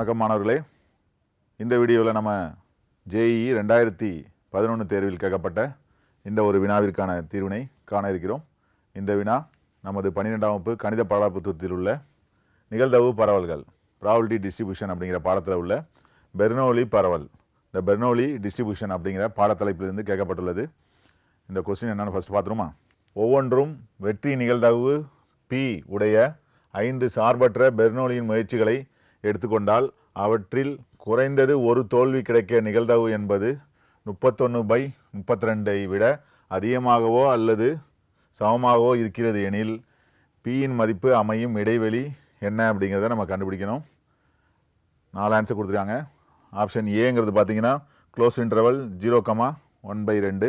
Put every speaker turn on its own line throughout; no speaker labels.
வணக்கம் மாணவர்களே. இந்த வீடியோவில் நம்ம ஜேஇ ரெண்டாயிரத்தி பதினொன்று தேர்வில் கேட்கப்பட்ட இந்த ஒரு வினாவிற்கான தீர்வினை காண இருக்கிறோம். இந்த வினா நமது பன்னிரெண்டாம் வகுப்பு கணித பாடப்புத்தகத்தில் உள்ள நிகழ்தவு பரவல்கள் ப்ராபபிலிட்டி டிஸ்ட்ரிபியூஷன் அப்படிங்கிற பாடத்தில் உள்ள பெர்னோலி பரவல் இந்த பெர்னோலி டிஸ்ட்ரிபியூஷன் அப்படிங்கிற பாடத்தலைப்பிலிருந்து கேட்கப்பட்டுள்ளது. இந்த கொஸ்டின் என்னென்னு ஃபர்ஸ்ட் பார்த்துருமா? ஒவ்வொன்றும் வெற்றி நிகழ்தகவு பி உடைய ஐந்து சார்பற்ற பெர்னோலியின் முயற்சிகளை எடுத்துக்கொண்டால் அவற்றில் குறைந்தது ஒரு தோல்வி கிடைக்க நிகழ்தகவு என்பது முப்பத்தொன்று பை முப்பத்தி ரெண்டை விட அதிகமாகவோ அல்லது சமமாகவோ இருக்கிறது எனில் பியின் மதிப்பு அமையும் இடைவெளி என்ன அப்படிங்கிறத நம்ம கண்டுபிடிக்கணும். நாலு ஆன்சர் கொடுத்துருக்காங்க. ஆப்ஷன் ஏங்கிறது பார்த்தீங்கன்னா close interval zero comma one by ரெண்டு.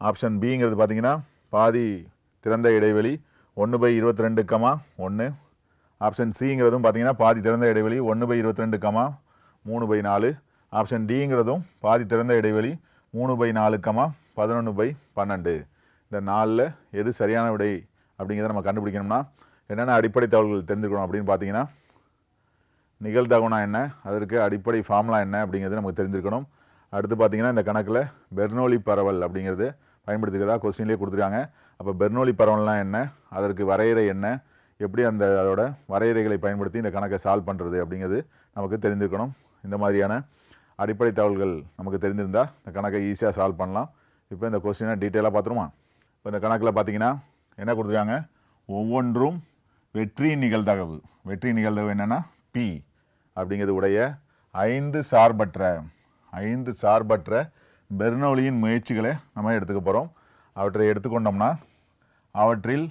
ஆப்ஷன் பிங்கிறது பார்த்தீங்கன்னா பாதி திறந்த இடைவெளி ஒன்று பை இருபத்தி ரெண்டு கமா ஒன்று ஆப்ஷன் சிங்கிறதும் பார்த்தீங்கன்னா பாதி திறந்த இடைவெளி ஒன்று பை இருபத்தி ரெண்டு கமா மூணு பை நாலு. ஆப்ஷன் டிங்கிறதும் பாதி திறந்த இடைவெளி மூணு பை நாலு கமா பதினொன்று பை பன்னெண்டு. இந்த நாலில் எது சரியான விடை அப்படிங்கிறத நம்ம கண்டுபிடிக்கணும்னா என்னென்ன அடிப்படை தகவல்கள் தெரிஞ்சுக்கணும் அப்படின்னு பார்த்தீங்கன்னா நிகழ்தகவனா என்ன அதற்கு அடிப்படை ஃபார்முலா என்ன அப்படிங்கிறது நமக்கு தெரிஞ்சிருக்கணும். அடுத்து பார்த்தீங்கன்னா இந்த கணக்கில் பெர்னோலி பரவல் அப்படிங்கிறது பயன்படுத்திக்கிறதா கொஸ்டின்லேயே கொடுத்துருக்காங்க. அப்போ பெர்னோலி பரவல்னால் என்ன அதற்கு வரையறை என்ன எப்படி அந்த அதோட வரையறைகளை பயன்படுத்தி இந்த கணக்கை சால்வ் பண்ணுறது அப்படிங்கிறது நமக்கு தெரிஞ்சிருக்கணும் இந்த மாதிரியான அடிப்படை தகவல்கள் நமக்கு தெரிஞ்சிருந்தால் இந்த கணக்கை ஈஸியாக சால்வ் பண்ணலாம். இப்போ இந்த கொஸ்டினை டீட்டெயிலாக பார்த்துருமா? இப்போ இந்த கணக்கில் பார்த்தீங்கன்னா என்ன கொடுத்துருக்காங்க? ஒவ்வொன்றும் வெற்றி நிகழ்தகவு. வெற்றி நிகழ்தகவு என்னென்னா பி அப்படிங்கிறது உடைய ஐந்து சார்பற்ற ஐந்து சார்பற்ற பெர்னோலியின் முயற்சிகளை நம்ம எடுத்துக்க போகிறோம் அவற்றை எடுத்துக்கொண்டோம்னா அவற்றில்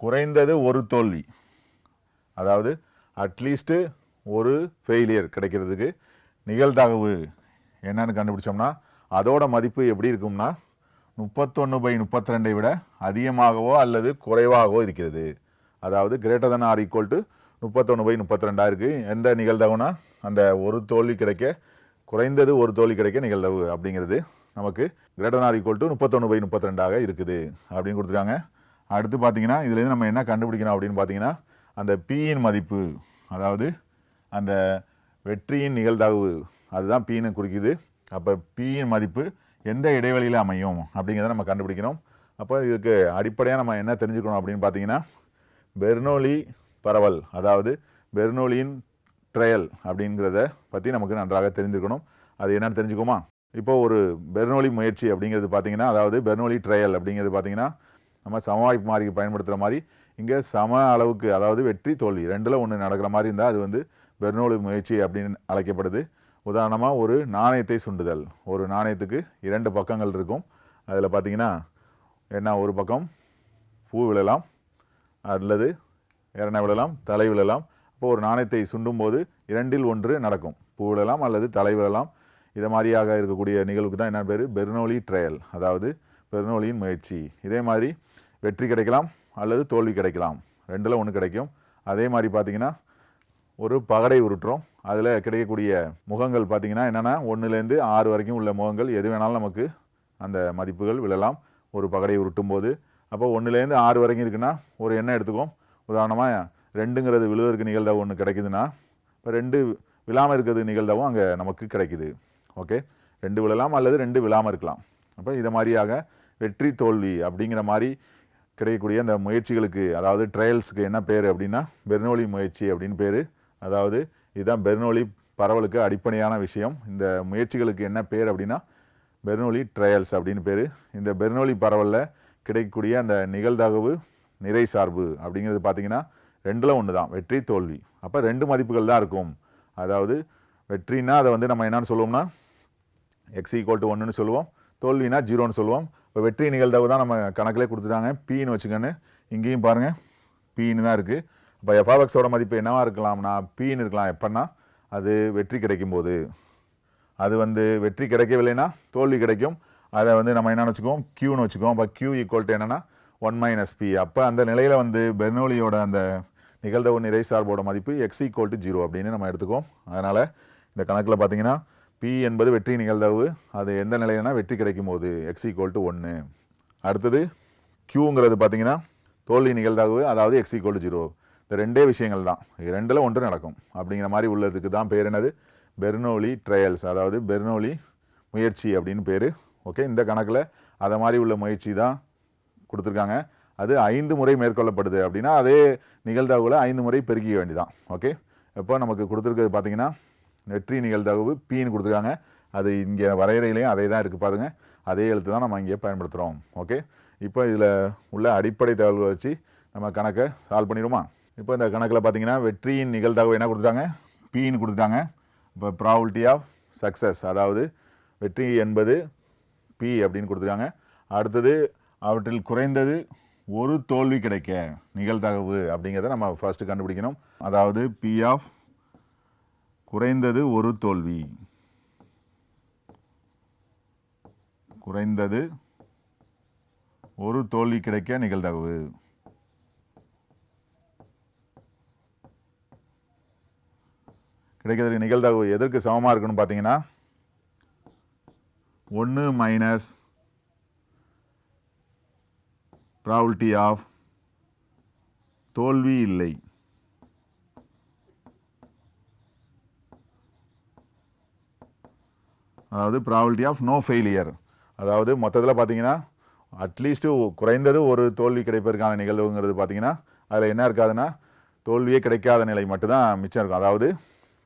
குறைந்தது ஒரு தோல்வி. அதாவது அட்லீஸ்ட்டு ஒரு ஃபெயிலியர் கிடைக்கிறதுக்கு நிகழ்தகவு என்னன்னு கண்டுபிடிச்சோம்னா அதோட மதிப்பு எப்படி இருக்கும்னா முப்பத்தொன்று பை முப்பத்தி ரெண்டை விட அதிகமாகவோ அல்லது குறைவாகவோ இருக்கிறது. அதாவது greater than or equal to முப்பத்தொன்று பை முப்பத்தி ரெண்டாக இருக்குது எந்த நிகழ்தகவுனா அந்த ஒரு தோல்வி கிடைக்க குறைந்தது ஒரு தோல்வி கிடைக்க நிகழ்தகவு அப்படிங்கிறது நமக்கு greater than or equal to முப்பத்தொன்று பை முப்பத்தி ரெண்டாக இருக்குது அப்படின்னு கொடுத்துருக்காங்க. அடுத்து பார்த்தீங்கன்னா இதுலேருந்து நம்ம என்ன கண்டுபிடிக்கணும் அப்படின்னு பார்த்தீங்கன்னா அந்த பியின் மதிப்பு அதாவது அந்த வெற்றியின் நிகழ்தகவு அதுதான் பீன்னு குறிக்குது. அப்போ பியின் மதிப்பு எந்த இடைவெளியில் அமையும் அப்படிங்கிறத நம்ம கண்டுபிடிக்கணும். அப்போ இதுக்கு அடிப்படையாக நம்ம என்ன தெரிஞ்சுக்கணும் அப்படின்னு பார்த்தீங்கன்னா பெர்னோலி பரவல் அதாவது பெர்னோலியின் ட்ரையல் அப்படிங்கிறத பற்றி நமக்கு நன்றாக தெரிஞ்சுக்கணும். அது என்னென்னு தெரிஞ்சுக்குமா இப்போ ஒரு பெர்னோலி முயற்சி அப்படிங்கிறது பார்த்தீங்கன்னா அதாவது பெர்னோலி ட்ரையல் அப்படிங்கிறது பார்த்தீங்கன்னா நம்ம சமவாய்ப்பு மாறிக்கு பயன்படுத்துகிற மாதிரி இங்கே சம அளவுக்கு அதாவது வெற்றி தோல்வி ரெண்டில் ஒன்று நடக்கிற மாதிரி இருந்தால் அது வந்து பெர்னோலி முயற்சி அப்படின்னு அழைக்கப்படுது. உதாரணமாக ஒரு நாணயத்தை சுண்டுதல். ஒரு நாணயத்துக்கு இரண்டு பக்கங்கள் இருக்கும். அதில் பார்த்திங்கன்னா என்ன ஒரு பக்கம்? பூ விழலாம். அல்லது எரணை விழலாம் தலை விழலாம். அப்போது ஒரு நாணயத்தை சுண்டும்போது இரண்டில் ஒன்று நடக்கும். பூ விழலாம் அல்லது தலை விழலாம். இதை மாதிரியாக இருக்கக்கூடிய நிகழ்வுக்கு தான் என்ன பேர்? Bernoulli trial. அதாவது பெருநோலியின் முயற்சி. இதே மாதிரி வெற்றி கிடைக்கலாம் அல்லது தோல்வி கிடைக்கலாம். ரெண்டில் ஒன்று கிடைக்கும். அதே மாதிரி பார்த்திங்கன்னா ஒரு பகடை உருட்டுறோம். அதில் கிடைக்கக்கூடிய முகங்கள் பார்த்தீங்கன்னா என்னென்னா ஒன்றுலேருந்து ஆறு வரைக்கும் உள்ள முகங்கள். எது வேணாலும் நமக்கு அந்த மதிப்புகள் விழலாம். ஒரு பகடை உருட்டும் போது அப்போ ஒன்றுலேருந்து ஆறு வரைக்கும் இருக்குன்னா ஒரு எண்ணெய் எடுத்துக்கோம் உதாரணமாக ரெண்டுங்கிறது விழுவதற்கு நிகழ்தவும் ஒன்று கிடைக்குதுன்னா இப்போ ரெண்டு விழாமல் இருக்கிறது நிகழ்தவும் அங்கே நமக்கு கிடைக்குது. ஓகே? ரெண்டு விழலாம் அல்லது ரெண்டு விழாமல் இருக்கலாம். அப்போ இதை மாதிரியாக வெற்றி தோல்வி அப்படிங்கிற மாதிரி கிடைக்கக்கூடிய அந்த முயற்சிகளுக்கு அதாவது ட்ரையல்ஸுக்கு என்ன பேர் அப்படின்னா பெர்னோலி முயற்சி அப்படின்னு பேர். அதாவது இதுதான் பெர்னோலி பரவலுக்கு அடிப்படையான விஷயம். இந்த முயற்சிகளுக்கு என்ன பேர் அப்படின்னா பெர்னோலி ட்ரையல்ஸ் அப்படின்னு பேர். இந்த பெர்னோலி பரவலில் கிடைக்கக்கூடிய அந்த நிகழ்தகவு நிறை சார்பு அப்படிங்கிறது பார்த்தீங்கன்னா ரெண்டில் ஒன்று தான் வெற்றி தோல்வி. அப்போ ரெண்டு மதிப்புகள் தான் இருக்கும். அதாவது வெற்றினா அதை வந்து நம்ம என்னன்னு சொல்லுவோம்னா எக்ஸ் ஈக்குவல் டு ஒன்றுன்னு சொல்லுவோம் தோல்வினா ஜீரோன்னு சொல்லுவோம் இப்போ வெற்றி நிகழ்தவு தான் நம்ம கணக்கிலே கொடுத்துட்டாங்க. பீன்னு வச்சுக்கோன்னு இங்கேயும் பாருங்கள் பீன்னு தான் இருக்குது இப்போ எஃப்ஆர்எக்ஸோட மதிப்பு என்னவாக இருக்கலாம்னா பீன்னு இருக்கலாம். எப்போன்னா அது வெற்றி கிடைக்கும் போது அது வந்து வெற்றி கிடைக்கவில்லைன்னா தோல்வி கிடைக்கும். அதை வந்து நம்ம என்ன வச்சுக்குவோம்? க்யூன்னு வச்சுக்குவோம். அப்போ க்யூ ஈக்குவல் டு என்னென்னா ஒன் மைனஸ் பி அப்போ அந்த நிலையில் வந்து பெர்னோலியோட அந்த நிகழ்தவு நிறை சார்போட மதிப்பு எக்ஸ் ஈக்குவல் டு ஜீரோ அப்படின்னு நம்ம எடுத்துக்குவோம். அதனால் இந்த கணக்கில் பார்த்தீங்கன்னா பி என்பது வெற்றி நிகழ்தகவு. அது எந்த நிலையினா வெற்றி கிடைக்கும் போது எக்ஸ் ஈக்குவல் டு ஒன்று அடுத்தது க்யூங்கிறது பார்த்தீங்கன்னா தோல்வி நிகழ்தகவு அதாவது எக்ஸ் ஈக்குவல் டு ஜீரோ இந்த ரெண்டே விஷயங்கள் தான். ரெண்டில் ஒன்று நடக்கும். அப்படிங்கிற மாதிரி உள்ளதுக்கு தான் பேர் என்னது? பெர்னோலி ட்ரையல்ஸ் அதாவது பெர்னோலி முயற்சி அப்படின்னு பேர். ஓகே இந்த கணக்கில் அதை மாதிரி உள்ள முயற்சி தான் கொடுத்துருக்காங்க. அது ஐந்து முறை மேற்கொள்ளப்படுது அப்படின்னா அதே நிகழ்தகவில் ஐந்து முறை பெருக்கிக்க வேண்டியதான் ஓகே இப்போ நமக்கு கொடுத்துருக்கிறது பார்த்தீங்கன்னா வெற்றி நிகழ்தகவு பீன்னு கொடுத்துருக்காங்க. அது இங்கே வரையறையிலையும் அதே தான் இருக்குது பாருங்கள் அதே எழுத்து தான் நம்ம இங்கே பயன்படுத்துகிறோம் ஓகே? இப்போ இதில் உள்ள அடிப்படை தகவல்களை வச்சு நம்ம கணக்கை சால்வ் பண்ணிடுமா இப்போ இந்த கணக்கில் பார்த்தீங்கன்னா வெற்றியின் நிகழ்தகவு என்ன கொடுத்துட்டாங்க பீன்னு கொடுத்துட்டாங்க இப்போ ப்ராபிலிட்டி ஆஃப் சக்ஸஸ் அதாவது வெற்றி என்பது பி அப்படின்னு கொடுத்துருக்காங்க. அடுத்தது அவற்றில் குறைந்தது ஒரு தோல்வி கிடைக்க நிகழ்தகவு அப்படிங்கிறத நம்ம ஃபஸ்ட்டு கண்டுபிடிக்கணும். அதாவது பி ஆஃப் குறைந்தது ஒரு தோல்வி. குறைந்தது ஒரு தோல்வி கிடைக்க நிகழ்தகவு. கிடைக்கிறதுக்கு நிகழ்தகவு எதற்கு சமமாக இருக்குன்னு பார்த்தீங்கன்னா ஒன்று மைனஸ் ப்ராபிலிட்டி ஆஃப் தோல்வி இல்லை. அதாவது ப்ராபிலிட்டி ஆஃப் நோ ஃபெயிலியர் அதாவது மொத்தத்தில் பார்த்தீங்கன்னா அட்லீஸ்ட்டு குறைந்தது ஒரு தோல்வி கிடைப்பதற்கான நிகழ்வுங்கிறது பார்த்தீங்கன்னா அதில் என்ன இருக்காதுன்னா தோல்வியே கிடைக்காத நிலை மட்டும்தான் மிச்சம் இருக்கும். அதாவது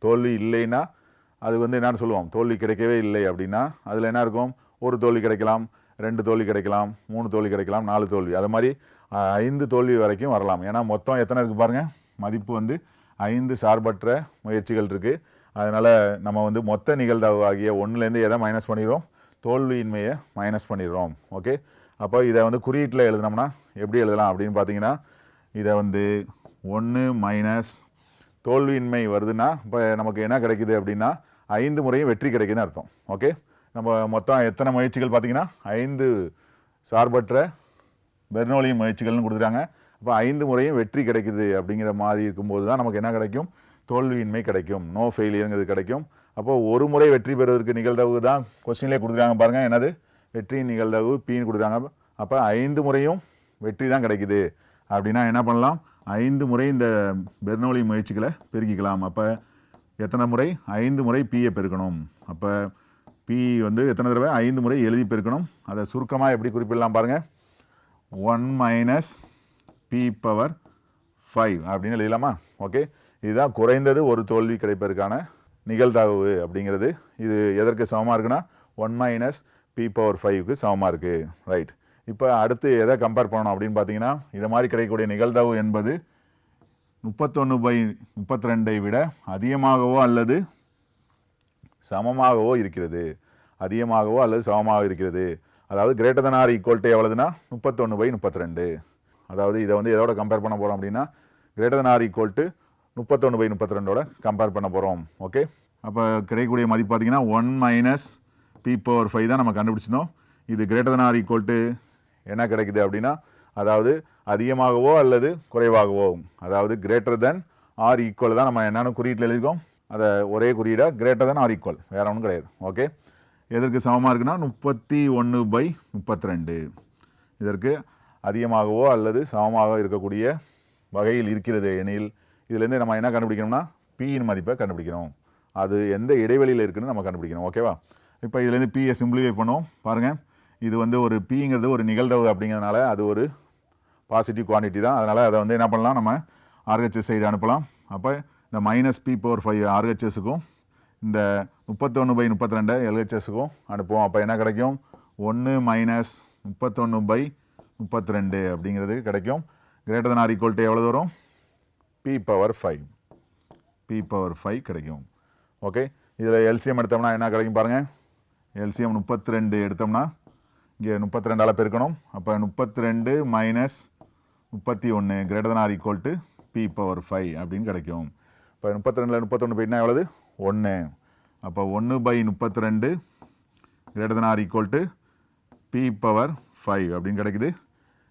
தோல்வி இல்லைன்னா அது வந்து என்னன்னு சொல்லுவோம். தோல்வி கிடைக்கவே இல்லை அப்படின்னா அதில் என்ன இருக்கும்? ஒரு தோல்வி கிடைக்கலாம் ரெண்டு தோல்வி கிடைக்கலாம் மூணு தோல்வி கிடைக்கலாம் நாலு தோல்வி. அது மாதிரி ஐந்து தோல்வி வரைக்கும் வரலாம். ஏன்னா மொத்தம் எத்தனை இருக்குது பாருங்கள் மதிப்பு வந்து ஐந்து சார்பற்ற முயற்சிகள் இருக்குது அதனால் நம்ம வந்து மொத்த நிகழ்தகவு ஆகிய ஒன்றுலேருந்து எதை மைனஸ் பண்ணிடுறோம்? தோல்வியின்மையை மைனஸ் பண்ணிடுறோம். ஓகே அப்போ இதை வந்து குறியீட்டில் எழுதுனோம்னா எப்படி எழுதலாம் அப்படின்னு பார்த்தீங்கன்னா இதை வந்து ஒன்று மைனஸ் தோல்வியின்மை வருதுன்னா இப்போ நமக்கு என்ன கிடைக்குது அப்படின்னா ஐந்து முறையும் வெற்றி கிடைக்குதுன்னு அர்த்தம். ஓகே நம்ம மொத்தம் எத்தனை முயற்சிகள் பார்த்தீங்கன்னா ஐந்து சார்பற்ற பெர்னோலியின் முயற்சிகள்னு கொடுத்துருக்காங்க அப்போ ஐந்து முறையும் வெற்றி கிடைக்குது அப்படிங்கிற மாதிரி இருக்கும்போது தான் நமக்கு என்ன கிடைக்கும்? தோல்வியின்மை கிடைக்கும். நோ ஃபெயிலியருங்கிறது கிடைக்கும். அப்போது ஒரு முறை வெற்றி பெறுவதற்கு நிகழ்தகவு தான் கொஸ்டின்லேயே கொடுத்துருக்காங்க பாருங்கள் என்னது? வெற்றியின் நிகழ்தகவு பின்னு கொடுத்துருக்காங்க அப்போ ஐந்து முறையும் வெற்றி தான் கிடைக்குது. அப்படின்னா என்ன பண்ணலாம்? ஐந்து முறை இந்த பெர்னோலி முயற்சிகளை பெருக்கிக்கலாம். அப்போ எத்தனை முறை? ஐந்து முறை பியை பெருக்கணும். அப்போ பி வந்து எத்தனை தடவை? ஐந்து முறை எழுதி பெருக்கணும். அதை சுருக்கமாக எப்படி குறிப்பிடலாம் பாருங்கள் one minus P power five அப்படின்னு எழுதலாமா? ஓகே இதுதான் குறைந்தது ஒரு தோல்வி கிடைப்பதற்கான நிகழ்தகவு அப்படிங்கிறது. இது எதற்கு சமமாக இருக்குன்னா ஒன் மைனஸ் பி பவர் ஃபைவ்க்கு சமமாக இருக்குது ரைட் இப்போ அடுத்து எதை கம்பேர் பண்ணணும் அப்படின்னு பார்த்தீங்கன்னா இதை மாதிரி கிடைக்கக்கூடிய நிகழ்தகவு என்பது முப்பத்தொன்று பை முப்பத்தி ரெண்டை விட அதிகமாகவோ அல்லது சமமாகவோ இருக்கிறது. அதிகமாகவோ அல்லது சமமாக இருக்கிறது. அதாவது greater than or equal to முப்பத்தொன்று பை முப்பத்தி ரெண்டு அதாவது இதை வந்து எதோட கம்பேர் பண்ண போகிறோம் அப்படின்னா greater than or equal to முப்பத்தொன்று பை முப்பத்தி ரெண்டோட கம்பேர் பண்ண போகிறோம் ஓகே அப்போ கிடைக்கக்கூடிய மதிப்பு பார்த்தீங்கன்னா one minus P power five தான் நம்ம கண்டுபிடிச்சிருந்தோம். இது greater than or equal to என்ன கிடைக்குது அப்படின்னா அதாவது அதிகமாகவோ அல்லது குறைவாகவோ அதாவது கிரேட்டர் தென் ஆர் ஈக்குவல் தான் நம்ம என்னென்ன குறியீட்டில் எழுதிருக்கோம் அதை ஒரே குறியீடாக கிரேட்டர் தென் ஆர் ஈக்குவல் வேற ஒன்றும் கிடையாது. ஓகே எதற்கு சமமாக இருக்குன்னா முப்பத்தி ஒன்று பை முப்பத்தி ரெண்டு இதற்கு அதிகமாகவோ அல்லது சமமாக இருக்கக்கூடிய வகையில் இருக்கிறது எனில் இதுலேருந்து நம்ம என்ன கண்டுபிடிக்கணும்னா பியின் மதிப்பை கண்டுபிடிக்கணும். அது எந்த இடைவெளியில் இருக்குதுன்னு நம்ம கண்டுபிடிக்கணும். ஓகேவா இப்போ இதுலேருந்து பியை சிம்பிளிஃபை பண்ணுவோம் பாருங்கள் இது வந்து ஒரு பிங்கிறது ஒரு நிகழ்வு அப்படிங்கிறதுனால அது ஒரு பாசிட்டிவ் குவான்டிட்டி தான். அதனால் அதை வந்து என்ன பண்ணலாம்? நம்ம ஆர்ஹெச்எஸ் சைடு அனுப்பலாம். அப்போ இந்த மைனஸ் பி பவர் ஃபைவ் ஆர்ஹெச்எஸுக்கும் இந்த முப்பத்தொன்று பை முப்பத்தி ரெண்டு எல்ஹெச்எஸுக்கும் அனுப்புவோம். அப்போ என்ன கிடைக்கும்? ஒன்று மைனஸ் முப்பத்தொன்று பை முப்பத்தி ரெண்டு அப்படிங்கிறது கிடைக்கும். Greater than or equal to எவ்வளோ வரும்? P power five P power five கிடைக்கும். ஓகே இதில் எல்சிஎம் எடுத்தோம்னா என்ன கிடைக்கும் பாருங்கள் எல்சிஎம் முப்பத்தி ரெண்டு எடுத்தோம்னா இங்கே முப்பத்தி ரெண்டால் பெருக்கணும். அப்போ முப்பத்தி ரெண்டு மைனஸ் முப்பத்தி ஒன்று greater than or equal to P power five அப்படின்னு கிடைக்கும். இப்போ முப்பத்தி ரெண்டில் முப்பத்தொன்று போயிட்டுனா எவ்வளவு? ஒன்று அப்போ ஒன்று பை முப்பத்தி ரெண்டு greater than or equal to B power five அப்படின்னு கிடைக்குது.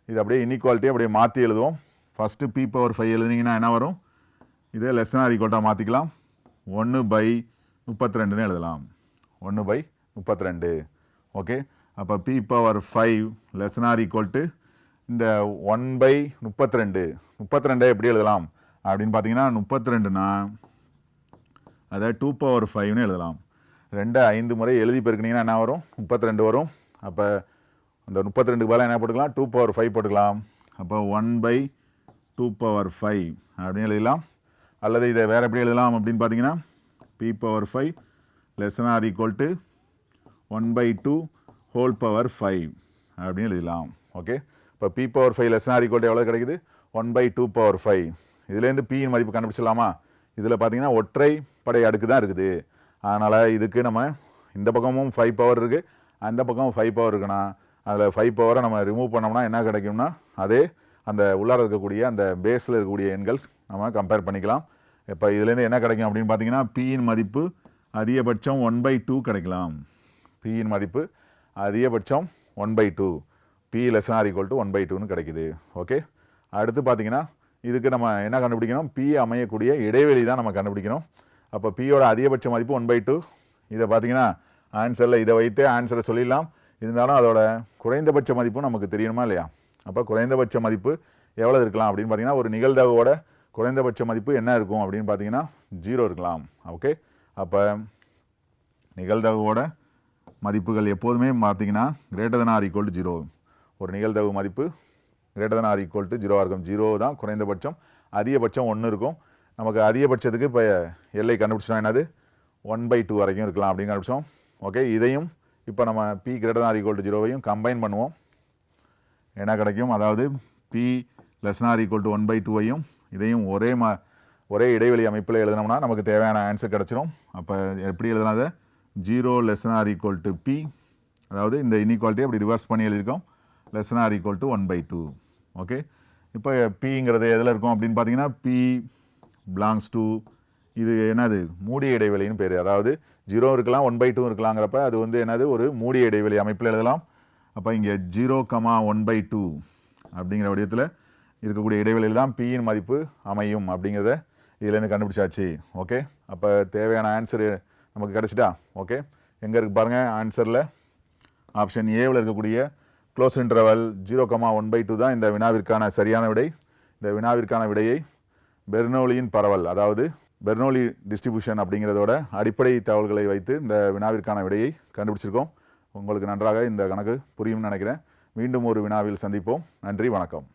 இது அப்படியே இன்இக்வாலிட்டி அப்படியே மாற்றி எழுதுவோம். ஃபஸ்ட்டு பி பவர் ஃபைவ் எழுதுனீங்கன்னா என்ன வரும்? இதே லெஸ் ஆர் ஈக்குவல்ட்டாக மாற்றிக்கலாம் ஒன்று பை முப்பத்தி ரெண்டுன்னு எழுதலாம். ஒன்று பை முப்பத்தி ரெண்டு ஓகே அப்போ P power five less equal to இந்த ஒன் பை முப்பத்தி ரெண்டு முப்பத்தி ரெண்டை எப்படி எழுதலாம்? அப்படின்னு பார்த்தீங்கன்னா முப்பத்தி ரெண்டுனா அதை டூ பவர் ஃபைவ்னு எழுதலாம். ரெண்டு ஐந்து முறை எழுதி பெருக்குனீங்கன்னா என்ன வரும்? முப்பத்தி ரெண்டு வரும். அப்போ அந்த முப்பத்தி ரெண்டுக்கு பதிலாக என்ன போட்டுக்கலாம்? டூ பவர் ஃபைவ் போட்டுக்கலாம். அப்போ one by two power five அப்படின்னு எழுதலாம். அல்லது இதை வேறு எப்படி எழுதலாம் அப்படின்னு பார்த்தீங்கன்னா P power five less than or equal to one by two whole power five அப்படின்னு எழுதலாம். ஓகே இப்போ P power five less than or equal எவ்வளோ கிடைக்குது? One by two power five இதுலேருந்து பியின் மதிப்பு கண்டுபிடிச்சிடலாமா? இதில் பார்த்தீங்கன்னா ஒற்றை படை அடுக்கு தான் இருக்குது. அதனால் இதுக்கு நம்ம இந்த பக்கமும் ஃபைவ் பவர் இருக்குது அந்த பக்கமும் ஃபைவ் பவர் இருக்குன்னா அதில் ஃபைவ் பவரை நம்ம ரிமூவ் பண்ணோம்னா என்ன கிடைக்கும்னா அதே அந்த உள்ளார இருக்கக்கூடிய அந்த பேஸில் இருக்கக்கூடிய எண்கள் நம்ம கம்பேர் பண்ணிக்கலாம். இப்போ இதுலேருந்து என்ன கிடைக்கும் அப்படின்னு பார்த்தீங்கன்னா பியின் மதிப்பு அதிகபட்சம் ஒன் பை டூ கிடைக்கலாம். பியின் மதிப்பு அதிகபட்சம் one by two P less or equal to one by டூன்னு கிடைக்குது. ஓகே அடுத்து பார்த்தீங்கன்னா இதுக்கு நம்ம என்ன கண்டுபிடிக்கணும்? பி அமையக்கூடிய இடைவெளி தான் நம்ம கண்டுபிடிக்கணும். அப்போ பியோட அதிகபட்ச மதிப்பு ஒன் பை டூ இதை பார்த்தீங்கன்னா ஆன்சரில் இதை வைத்தே ஆன்சரை சொல்லிடலாம். இருந்தாலும் அதோட குறைந்தபட்ச மதிப்பும் நமக்கு தெரியணுமா இல்லையா? அப்போ குறைந்தபட்ச மதிப்பு எவ்வளோ இருக்கலாம் அப்படின்னு பார்த்தீங்கன்னா ஒரு நிகழ்தகவோட குறைந்தபட்ச மதிப்பு என்ன இருக்கும் அப்படின்னு பார்த்தீங்கன்னா ஜீரோ இருக்கலாம். ஓகே அப்போ நிகழ்தகவோட மதிப்புகள் எப்போதுமே பார்த்தீங்கன்னா greater than or equal to zero ஒரு நிகழ்தகவு மதிப்பு greater than or equal to ஜீரோவாக இருக்கும். ஜீரோ தான் குறைந்தபட்சம். அதிகபட்சம் ஒன்று இருக்கும். நமக்கு அதிகபட்சத்துக்கு இப்போ எல்லை கண்டுபிடிச்சோம் என்னது? ஒன் பை டூ வரைக்கும் இருக்கலாம் அப்படின்னு கண்டுபிடிச்சோம். ஓகே இதையும் இப்போ நம்ம P greater than or equal to ஜீரோவையும் combine பண்ணுவோம். என்ன கிடைக்கும்? அதாவது P less or equal to one by டூவையும் இதையும் ஒரே மா ஒரே இடைவெளி அமைப்பில் எழுதினோம்னா நமக்கு தேவையான ஆன்சர் கிடச்சிரும். அப்போ எப்படி எழுதலாம் அதை? Zero less than or equal to P அதாவது இந்த இன்இக்வாலிட்டியை அப்படி ரிவர்ஸ் பண்ணி எழுதியிருக்கோம். Less than or equal to one by two okay இப்போ பிங்கிறது எதில் இருக்கும் அப்படின்னு பார்த்தீங்கன்னா பி பிலாங்ஸ் டு இது என்னது? மூடிய இடைவெளின்னு பேர். அதாவது ஜீரோ இருக்கலாம் ஒன் பை டூ இருக்கலாங்கிறப்ப அது வந்து என்னது? ஒரு மூடிய இடைவெளி அமைப்பில் எழுதலாம். அப்போ இங்கே zero comma one by two அப்படிங்கிற வடிவத்தில் இருக்கக்கூடிய இடைவெளியில் தான் பியின் மதிப்பு அமையும் அப்படிங்கிறத இதுலேருந்து கண்டுபிடிச்சாச்சு. ஓகே அப்போ தேவையான ஆன்சரு நமக்கு கிடச்சிட்டா? ஓகே எங்கே இருக்குது பாருங்கள் ஆன்சரில் ஆப்ஷன் ஏவில் இருக்கக்கூடிய close interval zero comma one by two தான் இந்த வினாவிற்கான சரியான விடை. இந்த வினாவிற்கான விடையை பெர்னோலியின் பரவல் அதாவது பெர்னோலி டிஸ்ட்ரிபியூஷன் அப்படிங்கிறதோட அடிப்படை தகவல்களை வைத்து இந்த வினாவிற்கான விடையை கண்டுபிடிச்சிருக்கோம். உங்களுக்கு நன்றாக இந்த கணக்கு புரியும்னு நினைக்கிறேன். மீண்டும் ஒரு வினாவில் சந்திப்போம். நன்றி வணக்கம்.